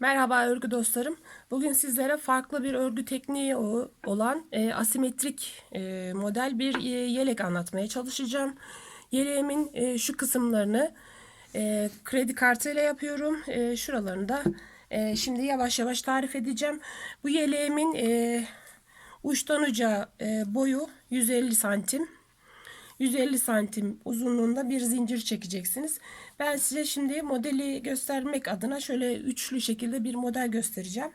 Merhaba örgü dostlarım. Bugün sizlere farklı bir örgü tekniği olan e, asimetrik e, model bir e, yelek anlatmaya çalışacağım. Yeleğimin e, şu kısımlarını e, kredi kartıyla yapıyorum. E, şuralarını da e, şimdi yavaş yavaş tarif edeceğim. Bu yeleğimin e, uçtan uca e, boyu 150 santim. 150 santim uzunluğunda bir zincir çekeceksiniz. Ben size şimdi modeli göstermek adına şöyle üçlü şekilde bir model göstereceğim.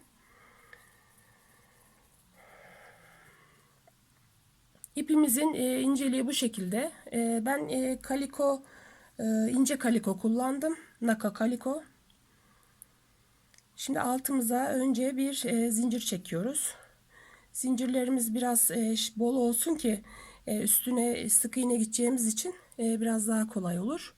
İpimizin e, inceliği bu şekilde. E, ben e, kaliko ince kaliko kullandım. Naka kaliko. Şimdi altımıza önce bir zincir çekiyoruz. Zincirlerimiz biraz bol olsun ki e, üstüne sık iğne gideceğimiz için e, biraz daha kolay olur.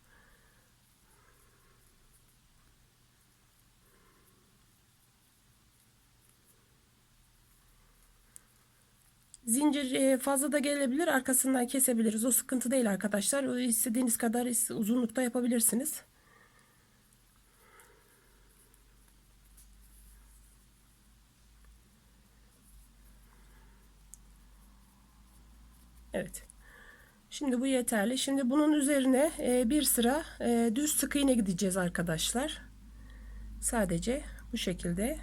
Zincir e, fazla da gelebilir. Arkasından kesebiliriz. O sıkıntı değil arkadaşlar. İstediğiniz kadar uzunlukta yapabilirsiniz. Evet. Şimdi bu yeterli. Şimdi bunun üzerine e, bir sıra e, düz sık iğne gideceğiz arkadaşlar. Sadece bu şekilde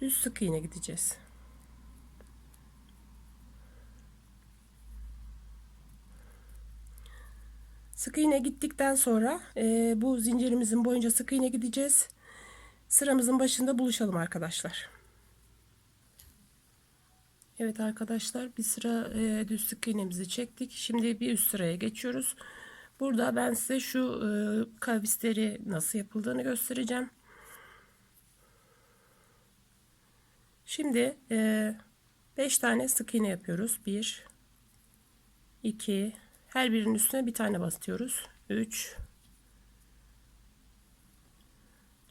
düz sık iğne gideceğiz. Sık iğne gittikten sonra e, bu zincirimizin boyunca sık iğne gideceğiz. Sıramızın başında buluşalım arkadaşlar. Evet arkadaşlar bir sıra e, düz sık iğnemizi çektik. Şimdi bir üst sıraya geçiyoruz. Burada ben size şu e, kavisleri nasıl yapıldığını göstereceğim. Şimdi 5 e, tane sık iğne yapıyoruz. 1 2 her birinin üstüne bir tane basıyoruz. 3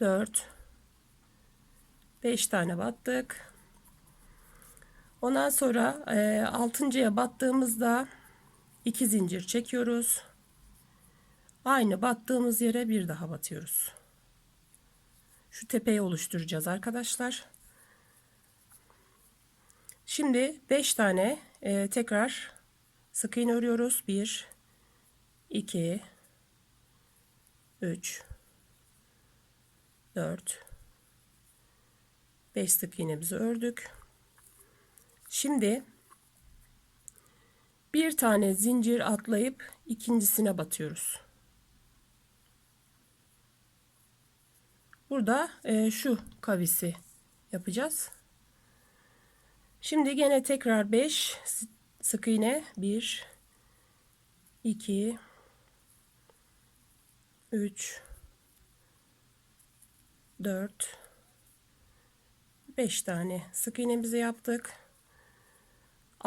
4 5 tane battık. Ondan sonra e, altıncıya battığımızda iki zincir çekiyoruz. Aynı battığımız yere bir daha batıyoruz. Şu tepeyi oluşturacağız arkadaşlar. Şimdi 5 tane e, tekrar sık iğne örüyoruz. 1 2 3 4 5 sık iğnemizi ördük. Şimdi bir tane zincir atlayıp ikincisine batıyoruz. Burada e, şu kavisi yapacağız. Şimdi gene tekrar 5 sık iğne 1 2 3 4 5 tane sık iğnemizi yaptık.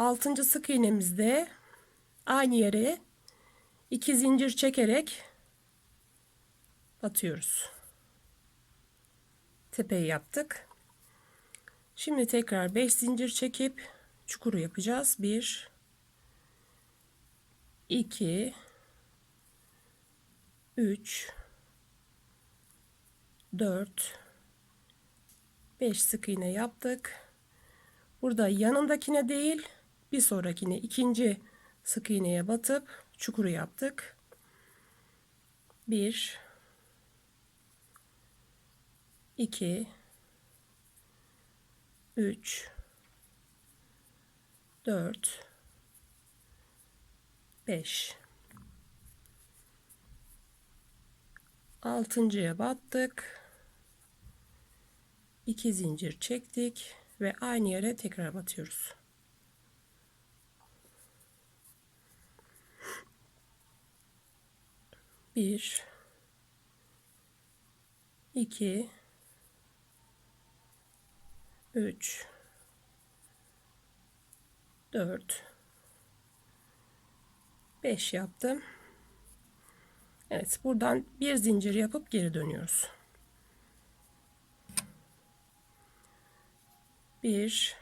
Altıncı sık iğnemizde aynı yere iki zincir çekerek batıyoruz. Tepeyi yaptık. Şimdi tekrar 5 zincir çekip çukuru yapacağız. 1 2 3 4 5 sık iğne yaptık. Burada yanındakine değil bir sonrakine ikinci sık iğneye batıp çukuru yaptık. 1 2 3 4 5 altıncıya battık. 2 zincir çektik ve aynı yere tekrar batıyoruz. Bir. İki. Üç. Dört. Beş yaptım. Evet buradan bir zincir yapıp geri dönüyoruz. Bir.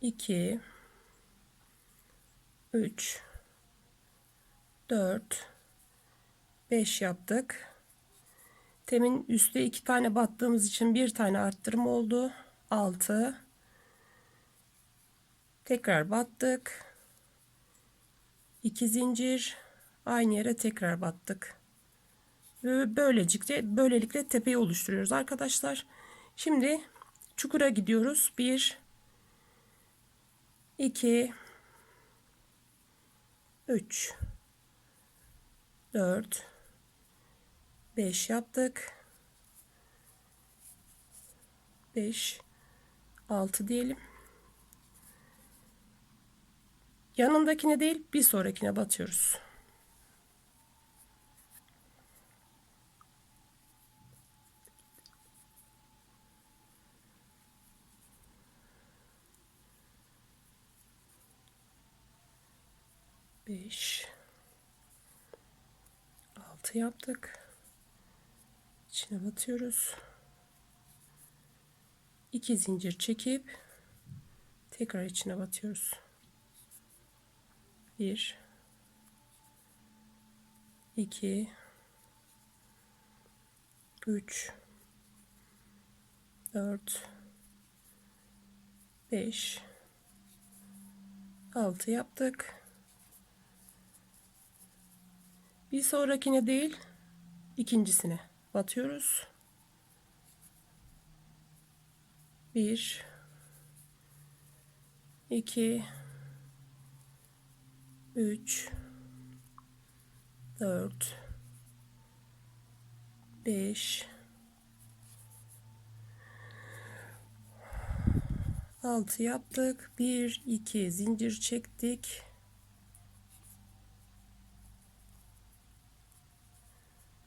İki. Üç. Dört 5 yaptık. Temin üstte iki tane battığımız için bir tane arttırma oldu. 6 tekrar battık. 2 zincir aynı yere tekrar battık. Ve böylelikle böylelikle tepeyi oluşturuyoruz arkadaşlar. Şimdi çukura gidiyoruz. 1 2 3 4 5 yaptık. 5 6 diyelim. Yanındakine değil bir sonrakine batıyoruz. Beş, altı yaptık. İçine batıyoruz. İki zincir çekip tekrar içine batıyoruz. Bir, iki, üç, dört, beş, altı yaptık. Bir sonrakine değil, ikincisine batıyoruz. Bir, iki, üç, dört, beş, altı yaptık. Bir, iki zincir çektik.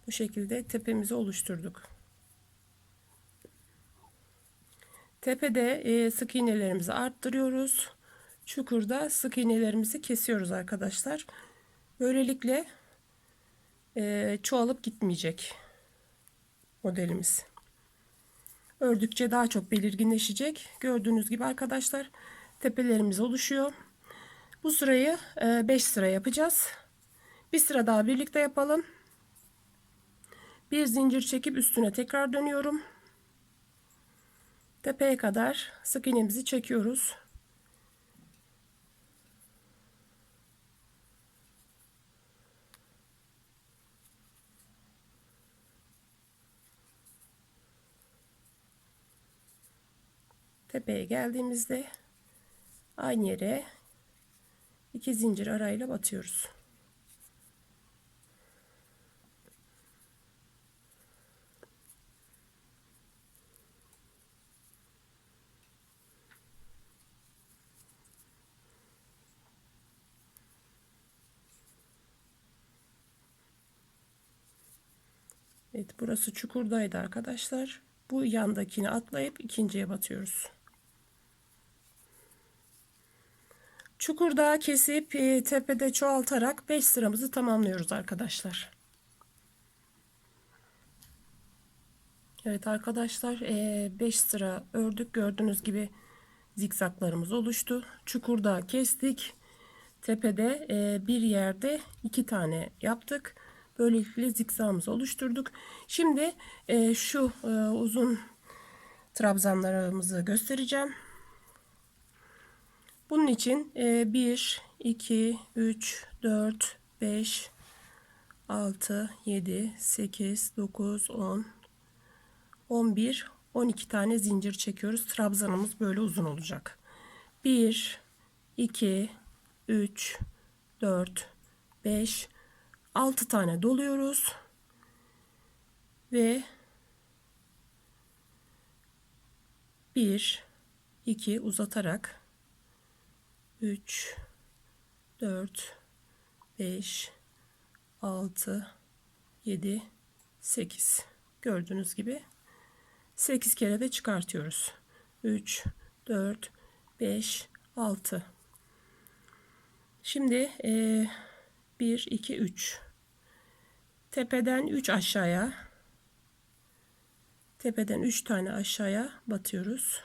Bu şekilde tepemizi oluşturduk. Tepede e, sık iğnelerimizi arttırıyoruz. Çukurda sık iğnelerimizi kesiyoruz arkadaşlar. Böylelikle e, çoğalıp gitmeyecek modelimiz. Ördükçe daha çok belirginleşecek. Gördüğünüz gibi arkadaşlar tepelerimiz oluşuyor. Bu sırayı 5 e, sıra yapacağız. Bir sıra daha birlikte yapalım. Bir zincir çekip üstüne tekrar dönüyorum. Tepeye kadar sık iğnemizi çekiyoruz. Tepeye geldiğimizde aynı yere iki zincir arayla batıyoruz. Evet burası çukurdaydı arkadaşlar. Bu yandakini atlayıp ikinciye batıyoruz. Çukurda kesip e, tepede çoğaltarak 5 sıramızı tamamlıyoruz arkadaşlar. Evet arkadaşlar 5 e, sıra ördük. Gördüğünüz gibi zikzaklarımız oluştu. Çukurda kestik. Tepede e, bir yerde iki tane yaptık. Böylelikle zikzağımızı oluşturduk. Şimdi e, şu e, uzun trabzanlarımızı göstereceğim. Bunun için e, 1, 2, 3, 4, 5, 6, 7, 8, 9, 10, 11, 12 tane zincir çekiyoruz. Trabzanımız böyle uzun olacak. 1, 2, 3, 4, 5, 6 tane doluyoruz. Ve 1 2 uzatarak 3 4 5 6 7 8 gördüğünüz gibi 8 kere de çıkartıyoruz. 3 4 5 6 şimdi e, 1 2 3 tepeden 3 aşağıya. Tepeden 3 tane aşağıya batıyoruz.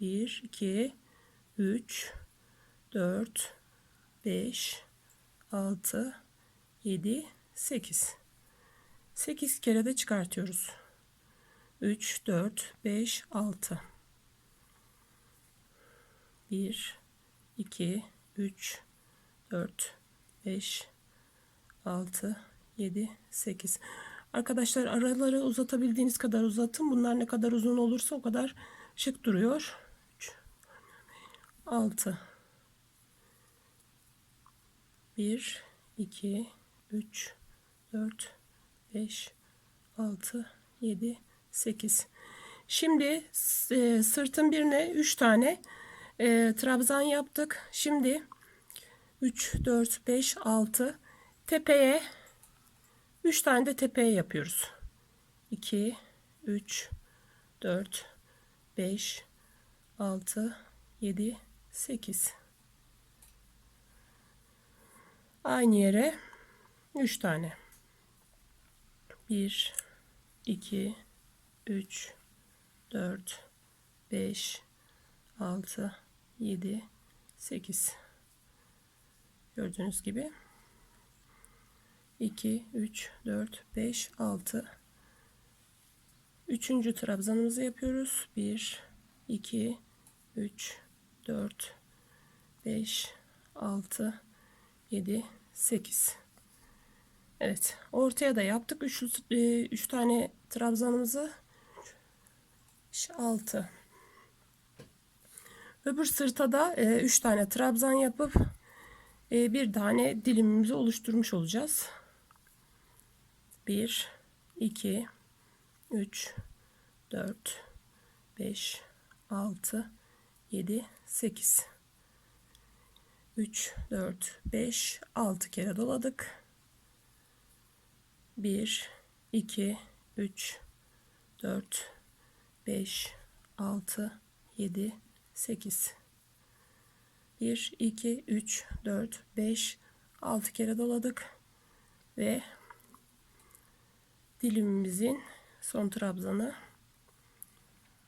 1 2 3 4 5 6 7 8 8 kere de çıkartıyoruz. 3 4 5 6 1 2 3 4 5 6 7 8 Arkadaşlar araları uzatabildiğiniz kadar uzatın. Bunlar ne kadar uzun olursa o kadar şık duruyor. 3 6 1 2 3 4 5 6 7 8 Şimdi e, sırtın birine 3 tane e, trabzan yaptık. Şimdi 3 4 5 6 tepeye 3 tane de tepeye yapıyoruz. 2 3 4 5 6 7 8 Aynı yere 3 tane. 1 2 3 4 5 6 7 8 Gördüğünüz gibi 2 3 4 5 6 Üçüncü trabzanımızı yapıyoruz. 1 2 3 4 5 6 7 8 Evet ortaya da yaptık. 3 3 tane trabzanımızı. 6 öbür sırta da 3 tane trabzan yapıp e, bir tane dilimimizi oluşturmuş olacağız 1 2 3 4 5 6 7 8 3 4 5 6 kere doladık. 1 2 3 4 5 6 7 8 1 2 3 4 5 6 kere doladık ve dilimimizin son trabzanı.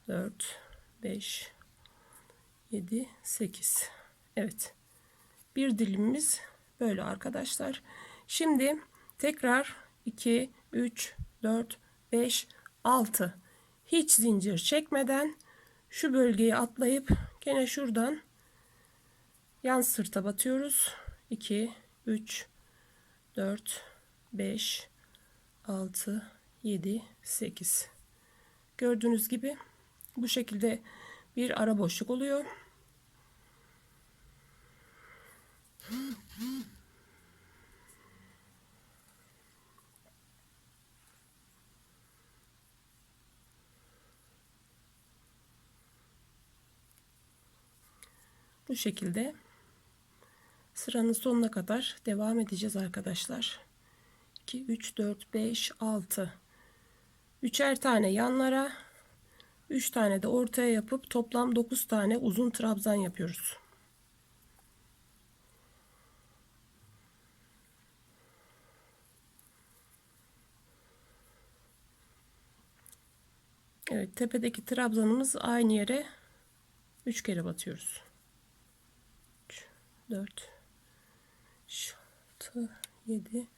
4 5 7 8 Evet. Bir dilimimiz böyle arkadaşlar. Şimdi tekrar 2 3 4 5 6 hiç zincir çekmeden şu bölgeyi atlayıp gene şuradan yan sırta batıyoruz. 2 3 4 5 6 7 8 gördüğünüz gibi bu şekilde bir ara boşluk oluyor Bu şekilde sıranın sonuna kadar devam edeceğiz arkadaşlar. 2, 3, 4, 5, 6. Üçer tane yanlara, 3 tane de ortaya yapıp toplam 9 tane uzun trabzan yapıyoruz. Evet tepedeki trabzanımız aynı yere 3 kere batıyoruz. 3 4 5 6 7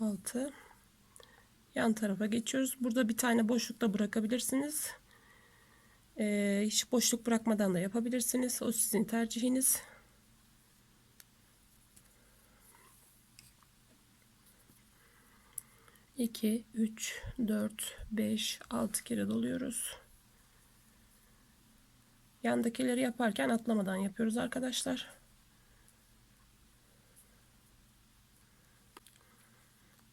6 yan tarafa geçiyoruz. Burada bir tane boşluk da bırakabilirsiniz. Ee, hiç boşluk bırakmadan da yapabilirsiniz. O sizin tercihiniz. İki, üç, dört, beş, altı kere doluyoruz. Yandakileri yaparken atlamadan yapıyoruz arkadaşlar.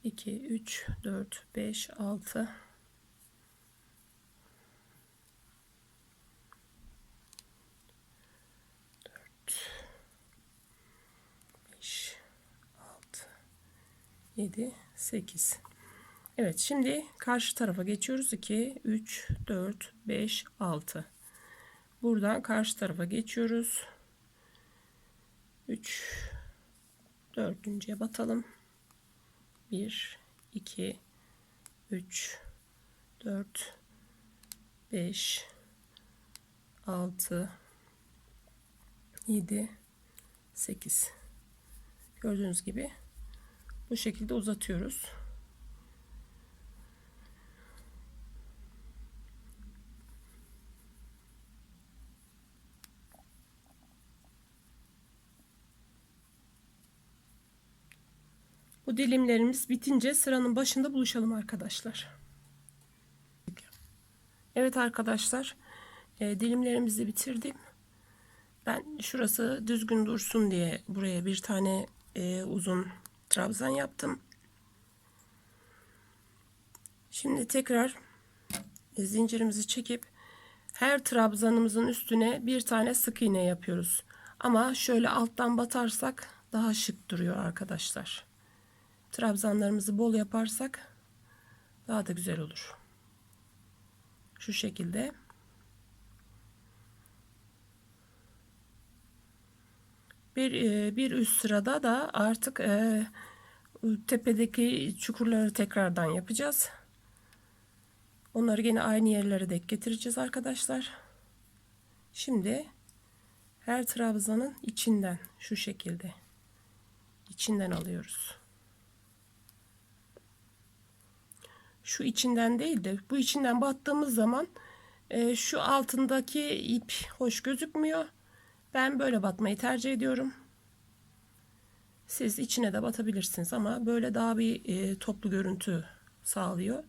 2 3 4 5 6 5 6 7 8 Evet şimdi karşı tarafa geçiyoruz. 2, 3, 4, 5, 6. Buradan karşı tarafa geçiyoruz. 3, dördüncüye batalım. 1, 2, 3, 4, 5, 6, 7, 8. Gördüğünüz gibi bu şekilde uzatıyoruz. Bu dilimlerimiz bitince sıranın başında buluşalım arkadaşlar. Evet arkadaşlar e, dilimlerimizi bitirdim. Ben şurası düzgün dursun diye buraya bir tane e, uzun trabzan yaptım. Şimdi tekrar e, zincirimizi çekip her trabzanımızın üstüne bir tane sık iğne yapıyoruz. Ama şöyle alttan batarsak daha şık duruyor arkadaşlar. Trabzanlarımızı bol yaparsak daha da güzel olur. Şu şekilde. Bir, e, bir üst sırada da artık e, tepedeki çukurları tekrardan yapacağız. Onları yine aynı yerlere denk getireceğiz arkadaşlar. Şimdi her trabzanın içinden şu şekilde içinden alıyoruz. Şu içinden değil de bu içinden battığımız zaman e, şu altındaki ip hoş gözükmüyor. Ben böyle batmayı tercih ediyorum. Siz içine de batabilirsiniz ama böyle daha bir e, toplu görüntü sağlıyor.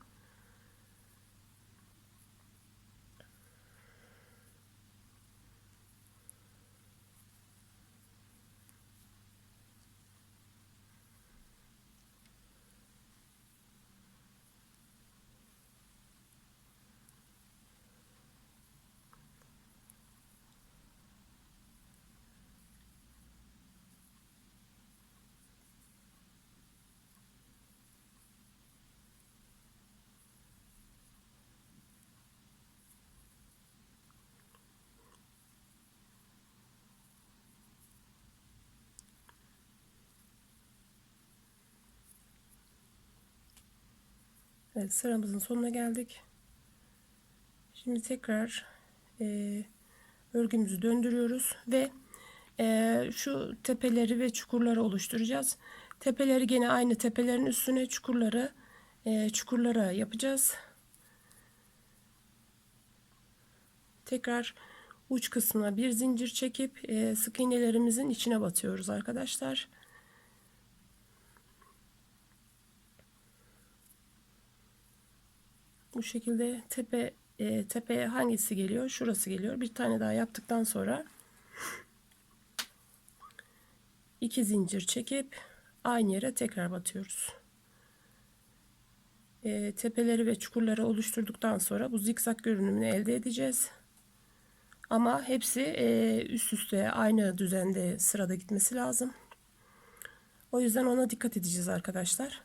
Evet sıramızın sonuna geldik. Şimdi tekrar e, örgümüzü döndürüyoruz ve e, şu tepeleri ve çukurları oluşturacağız. Tepeleri gene aynı tepelerin üstüne çukurları e, çukurlara yapacağız. Tekrar uç kısmına bir zincir çekip e, sık iğnelerimizin içine batıyoruz arkadaşlar. Bu şekilde tepe e, tepeye hangisi geliyor? Şurası geliyor. Bir tane daha yaptıktan sonra iki zincir çekip aynı yere tekrar batıyoruz. E, tepeleri ve çukurları oluşturduktan sonra bu zikzak görünümünü elde edeceğiz. Ama hepsi e, üst üste aynı düzende sırada gitmesi lazım. O yüzden ona dikkat edeceğiz arkadaşlar.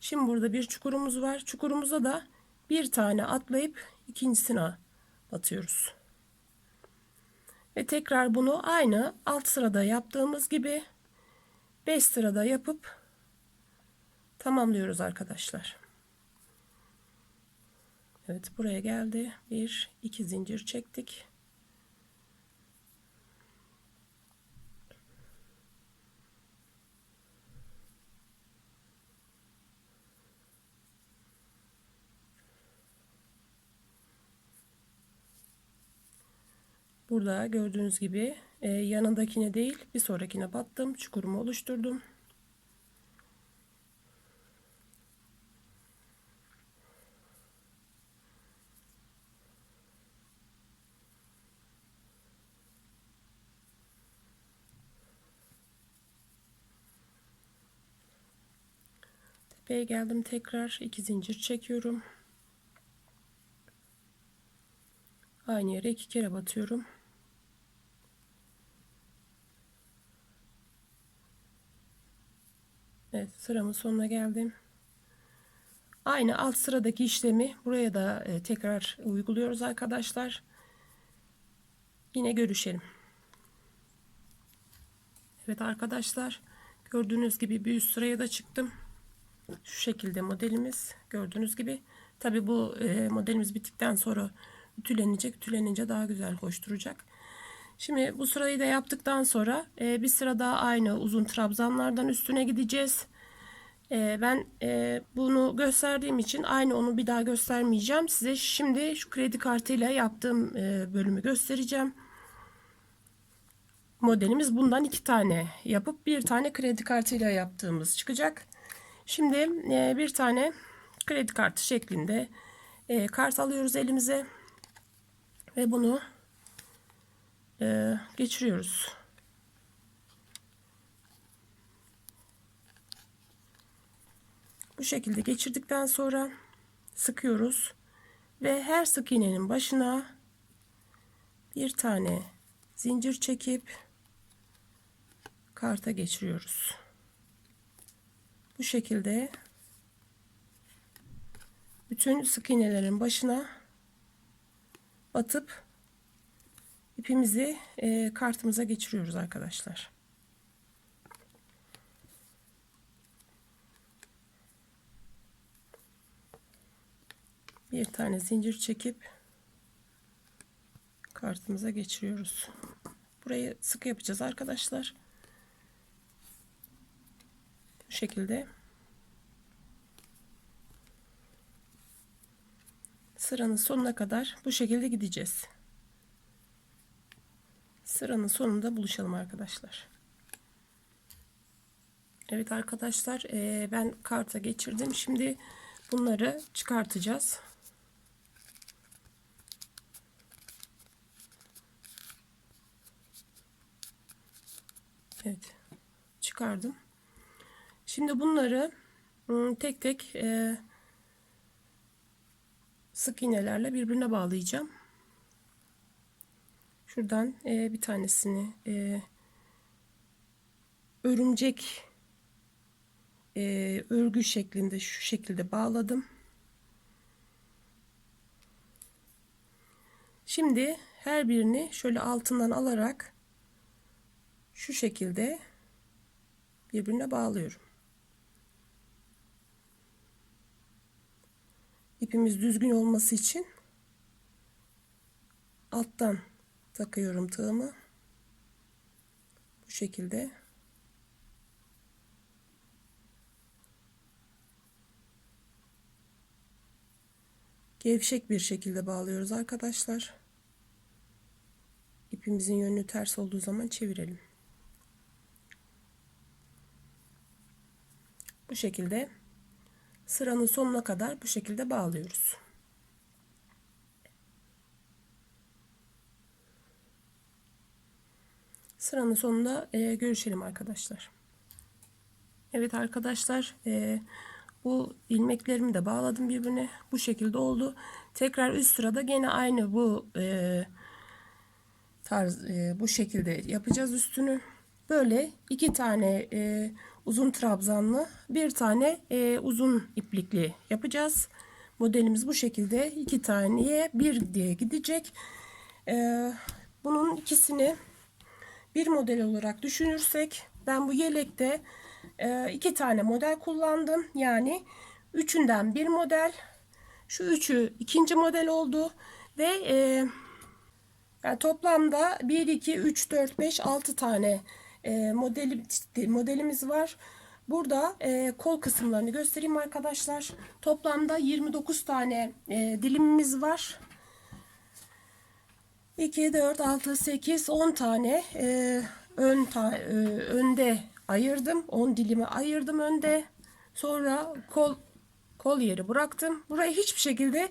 Şimdi burada bir çukurumuz var. Çukurumuza da bir tane atlayıp ikincisine batıyoruz. Ve tekrar bunu aynı alt sırada yaptığımız gibi 5 sırada yapıp tamamlıyoruz arkadaşlar. Evet buraya geldi. Bir iki zincir çektik. Burada gördüğünüz gibi e, yanındakine değil bir sonrakine battım. Çukurumu oluşturdum. Tepeye geldim tekrar iki zincir çekiyorum. Aynı yere iki kere batıyorum. Evet sıramın sonuna geldim. Aynı alt sıradaki işlemi buraya da e, tekrar uyguluyoruz arkadaşlar. Yine görüşelim. Evet arkadaşlar gördüğünüz gibi bir üst sıraya da çıktım. Şu şekilde modelimiz gördüğünüz gibi. Tabi bu e, modelimiz bittikten sonra ütülenecek. Ütülenince daha güzel hoş duracak. Şimdi bu sırayı da yaptıktan sonra e, bir sıra daha aynı uzun trabzanlardan üstüne gideceğiz. E, ben e, bunu gösterdiğim için aynı onu bir daha göstermeyeceğim. Size şimdi şu kredi kartıyla yaptığım e, bölümü göstereceğim. Modelimiz bundan iki tane yapıp bir tane kredi kartıyla yaptığımız çıkacak. Şimdi e, bir tane kredi kartı şeklinde e, kart alıyoruz elimize ve bunu e, geçiriyoruz. Bu şekilde geçirdikten sonra sıkıyoruz ve her sık iğnenin başına bir tane zincir çekip karta geçiriyoruz. Bu şekilde bütün sık iğnelerin başına batıp ipimizi e, kartımıza geçiriyoruz arkadaşlar. Bir tane zincir çekip kartımıza geçiriyoruz. Burayı sık yapacağız arkadaşlar. Bu şekilde sıranın sonuna kadar bu şekilde gideceğiz. Sıranın sonunda buluşalım arkadaşlar. Evet arkadaşlar e, ben karta geçirdim. Şimdi bunları çıkartacağız. Evet çıkardım. Şimdi bunları ıı, tek tek e, sık iğnelerle birbirine bağlayacağım. Şuradan e, bir tanesini e, örümcek e, örgü şeklinde şu şekilde bağladım. Şimdi her birini şöyle altından alarak şu şekilde birbirine bağlıyorum. İpimiz düzgün olması için alttan takıyorum tığımı. Bu şekilde. Gevşek bir şekilde bağlıyoruz arkadaşlar. İpimizin yönü ters olduğu zaman çevirelim. Bu şekilde sıranın sonuna kadar bu şekilde bağlıyoruz. Sıranın sonunda e, görüşelim arkadaşlar. Evet arkadaşlar e, bu ilmeklerimi de bağladım birbirine. Bu şekilde oldu. Tekrar üst sırada gene aynı bu e, tarz e, bu şekilde yapacağız üstünü. Böyle iki tane e, uzun trabzanlı bir tane e, uzun iplikli yapacağız. Modelimiz bu şekilde iki taneye bir diye gidecek. E, bunun ikisini bir model olarak düşünürsek ben bu yelekte e, iki tane model kullandım. Yani üçünden bir model. Şu üçü ikinci model oldu ve e, yani toplamda 1, 2, 3, 4, 5, 6 tane e, modeli, modelimiz var. Burada e, kol kısımlarını göstereyim arkadaşlar. Toplamda 29 tane e, dilimimiz var. 2, 4, 6, 8, 10 tane e, ön ta, e, önde ayırdım. 10 dilimi ayırdım önde. Sonra kol kol yeri bıraktım. Buraya hiçbir şekilde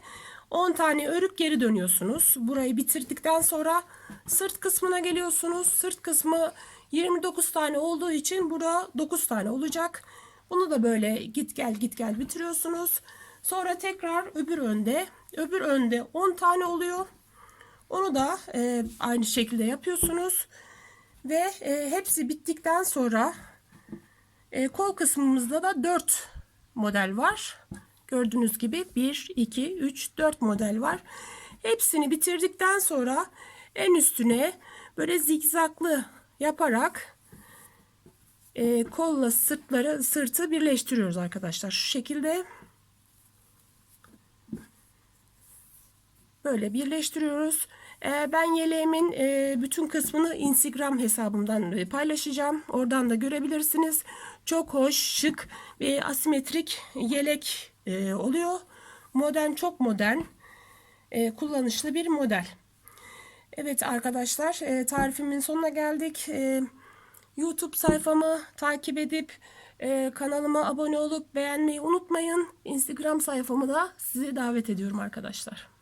10 tane örüp geri dönüyorsunuz. Burayı bitirdikten sonra sırt kısmına geliyorsunuz. Sırt kısmı 29 tane olduğu için bura 9 tane olacak. Bunu da böyle git gel git gel bitiriyorsunuz. Sonra tekrar öbür önde. Öbür önde 10 tane oluyor. Onu da e, aynı şekilde yapıyorsunuz. Ve e, hepsi bittikten sonra e, kol kısmımızda da 4 model var. Gördüğünüz gibi 1, 2, 3, 4 model var. Hepsini bitirdikten sonra en üstüne böyle zigzaglı yaparak e, kolla sırtları sırtı birleştiriyoruz arkadaşlar. Şu şekilde böyle birleştiriyoruz. E, ben yeleğimin e, bütün kısmını Instagram hesabımdan e, paylaşacağım. Oradan da görebilirsiniz. Çok hoş, şık ve asimetrik yelek e, oluyor. Modern, çok modern, kullanışlı bir model. Evet arkadaşlar tarifimin sonuna geldik. YouTube sayfamı takip edip kanalıma abone olup beğenmeyi unutmayın. Instagram sayfamı da sizi davet ediyorum arkadaşlar.